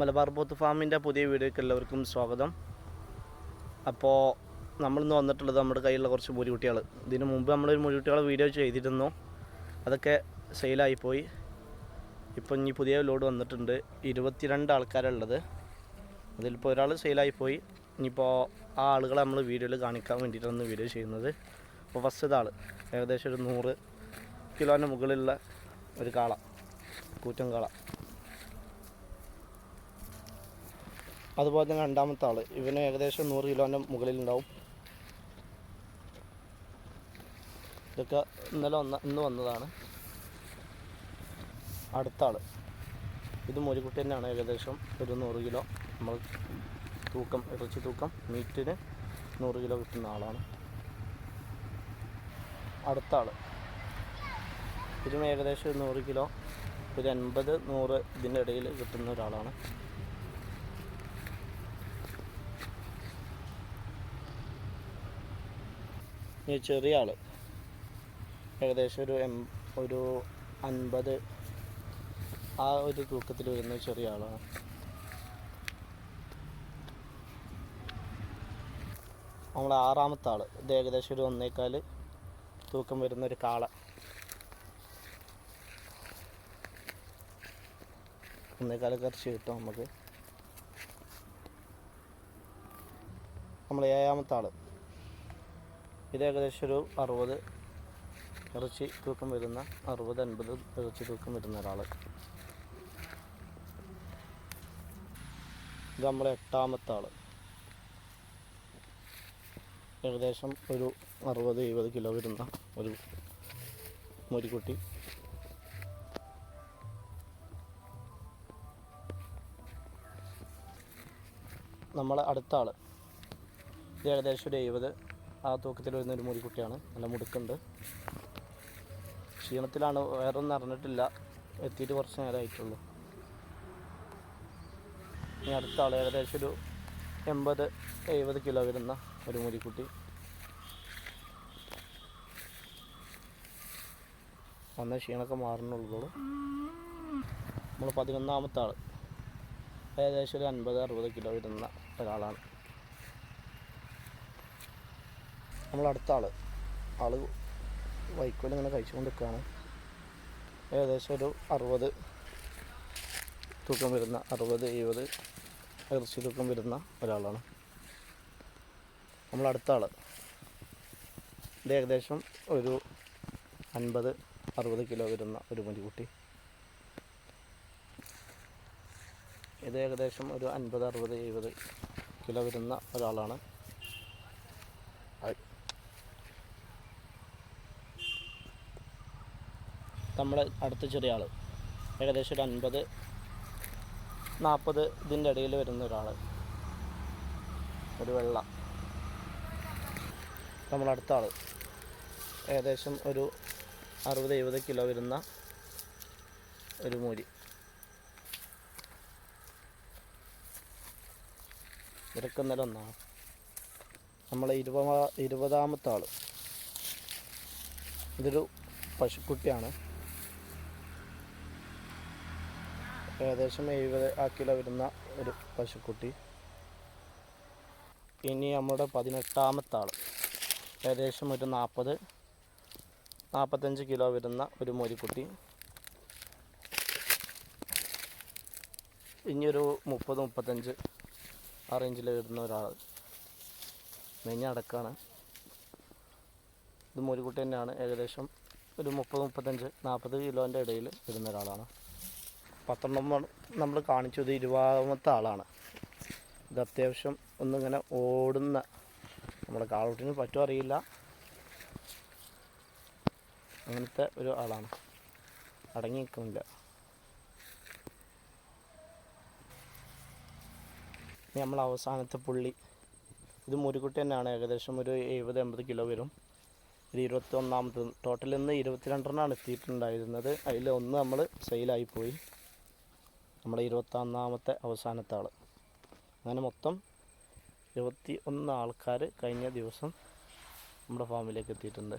മലബാർ പോത്ത് ഫാമിന്റെ പുതിയ വീഡിയോയ്ക്ക് എല്ലാവർക്കും സ്വാഗതം. അപ്പോൾ നമ്മളിന്ന് വന്നിട്ടുള്ളത് നമ്മുടെ കയ്യിലുള്ള കുറച്ച് മുരികുട്ടികൾ ഇതിന് മുമ്പ് നമ്മളൊരു മുരികുട്ടികളെ വീഡിയോ ചെയ്തിരുന്നു. അതൊക്കെ സെയിലായിപ്പോയി. ഇപ്പം ഇനി പുതിയ ലോഡ് വന്നിട്ടുണ്ട്. ഇരുപത്തിരണ്ട് ആൾക്കാരുള്ളത്. അതിലിപ്പോൾ ഒരാൾ സെയിലായിപ്പോയി. ഇനിയിപ്പോൾ ആ ആളുകളെ നമ്മൾ വീഡിയോയിൽ കാണിക്കാൻ വേണ്ടിയിട്ടാണ് വീഡിയോ ചെയ്യുന്നത്. അപ്പോൾ ഫസ്റ്റ് ആൾ ഏകദേശം ഒരു നൂറ് കിലോന്റെ മുകളിലുള്ള ഒരു കാള. കൂറ്റൻ കാള. അതുപോലെ തന്നെ രണ്ടാമത്തെ ആൾ ഇവന് ഏകദേശം നൂറ് കിലോന്റെ മുകളിലുണ്ടാവും. ഇതൊക്കെ ഇന്നലെ വന്ന ഇന്ന് വന്നതാണ്. അടുത്ത ആൾ ഇത് മുരിക്കുട്ടി തന്നെയാണ് ഏകദേശം ഒരു നൂറ് കിലോ. നമ്മൾ തൂക്കം ഇറച്ചി തൂക്കം മീറ്റിന് നൂറ് കിലോ കിട്ടുന്ന ആളാണ്. അടുത്ത ആൾ ഇതും ഏകദേശം നൂറ് കിലോ ഒരു അൻപത് നൂറ് ഇതിന്റെ ഇടയിൽ കിട്ടുന്ന ഒരാളാണ്. ഈ ചെറിയ ആൾ ഏകദേശം ഒരു എം ഒരു അൻപത് ആ ഒരു തൂക്കത്തിൽ വരുന്ന ചെറിയ ആളാണ് നമ്മൾ ആറാമത്തെ ആൾ ഇത് ഏകദേശം ഒരു ഒന്നേക്കാൽ തൂക്കം വരുന്ന ഒരു കാള. ഒന്നേക്കാലൊക്കെ ഇറച്ചി കിട്ടും നമുക്ക്. നമ്മൾ ഏഴാമത്തെ ആൾ ഇത് ഏകദേശം ഒരു അറുപത് ഇറച്ചി തൂക്കം വരുന്ന അറുപത് അൻപത് ഇറച്ചി തൂക്കം വരുന്ന ഒരാൾ ഇത് നമ്മളെ എട്ടാമത്തെ ആൾ ഏകദേശം ഒരു അറുപത് എഴുപത് കിലോ വരുന്ന ഒരു മുരിക്കുട്ടി. നമ്മളെ അടുത്ത ആൾ ഇത് ഏകദേശം ഒരു എഴുപത് ആ തൂക്കത്തിൽ വരുന്ന ഒരു മുരിക്കുട്ടിയാണ് നല്ല മുടുക്കുണ്ട്. ക്ഷീണത്തിലാണ്. വേറെ ഒന്നും അറിഞ്ഞിട്ടില്ല. എത്തിയിട്ട് കുറച്ച് നേരമായിട്ടുള്ളൂ ഇനി അടുത്ത ആൾ ഏകദേശം ഒരു എൺപത് എഴുപത് കിലോ വരുന്ന ഒരു മുരിക്കുട്ടി വന്ന ക്ഷീണമൊക്കെ മാറുന്നുള്ളൂ. നമ്മൾ പതിനൊന്നാമത്തെ ആൾ ഏകദേശം ഒരു അൻപത് അറുപത് കിലോ വരുന്ന ഒരാളാണ്. നമ്മൾ അടുത്ത ആൾ ആൾ വൈക്കോൽ ഇങ്ങനെ കഴിച്ചുകൊണ്ട് നിൽക്കുകയാണ് ഏകദേശം ഒരു അറുപത് തൂക്കം വരുന്ന അറുപത് എഴുപത് ഇറച്ചി തൂക്കം വരുന്ന ഒരാളാണ്. നമ്മൾ അടുത്ത ആൾ ഇത് ഏകദേശം ഒരു അൻപത് അറുപത് കിലോ വരുന്ന ഒരു മുരിക്കുട്ടി. ഇത് ഏകദേശം ഒരു അൻപത് അറുപത് എഴുപത് കിലോ വരുന്ന ഒരാളാണ്. നമ്മൾ അടുത്ത ചെറിയ ആൾ ഏകദേശം ഒരു അൻപത് നാൽപ്പത് ഇതിന്റെ ഇടയിൽ വരുന്ന ഒരാൾ ഒരു വെള്ള. നമ്മൾ അടുത്ത ആൾ ഏകദേശം ഒരു അറുപത് എഴുപത് കിലോ വരുന്ന ഒരു മൂരി. ഇതൊക്കെ ഇന്നലെ ഒന്നാണ് നമ്മളെ ഇരുപതാ ഇരുപതാമത്തെ ആൾ ഇതൊരു പശുക്കുട്ടിയാണ്. ഏകദേശം എഴുപത് ആ കിലോ വരുന്ന ഒരു പശുക്കുട്ടി. ഇനി നമ്മുടെ പതിനെട്ടാമത്തെ ഏകദേശം ഒരു നാൽപ്പത് നാൽപ്പത്തഞ്ച് കിലോ വരുന്ന ഒരു മോരിക്കുട്ടി. ഇനിയൊരു മുപ്പത് മുപ്പത്തഞ്ച് ആ റേഞ്ചിൽ വരുന്ന ഒരാൾ മെഞ്ഞ അടക്കാണ്. ഇത് മോരിക്കുട്ടി തന്നെയാണ്. ഏകദേശം ഒരു മുപ്പത് മുപ്പത്തഞ്ച് നാൽപ്പത് കിലോന്റെ ഇടയിൽ വരുന്ന ഒരാളാണ്. പത്തെണ്ണം നമ്മൾ കാണിച്ചത് ഇരുപതാമത്തെ ആളാണ്. ഇത് അത്യാവശ്യം ഒന്നിങ്ങനെ ഓടുന്ന നമ്മുടെ കാളൂട്ടിന് പറ്റുമോ അറിയില്ല. അങ്ങനത്തെ ഒരു ആളാണ്. അടങ്ങി നിൽക്കുന്നില്ല നമ്മൾ അവസാനത്തെ പുള്ളി. ഇത് മുരുകുട്ടി തന്നെയാണ്. ഏകദേശം ഒരു എഴുപത് എൺപത് കിലോ വരും. ഇത് ഇരുപത്തി ഒന്നാമത്തെ ടോട്ടൽ ഇന്ന് ഇരുപത്തിരണ്ടെണ്ണമാണ് എത്തിയിട്ടുണ്ടായിരുന്നത്. അതിൽ ഒന്ന് നമ്മൾ സെയിലായിപ്പോയി നമ്മുടെ ഇരുപത്തൊന്നാമത്തെ അവസാനത്തെ ആൾ അങ്ങനെ മൊത്തം ഇരുപത്തി ഒന്ന് ആൾക്കാർ കഴിഞ്ഞ ദിവസം നമ്മുടെ ഫാമിലേക്ക് എത്തിയിട്ടുണ്ട്.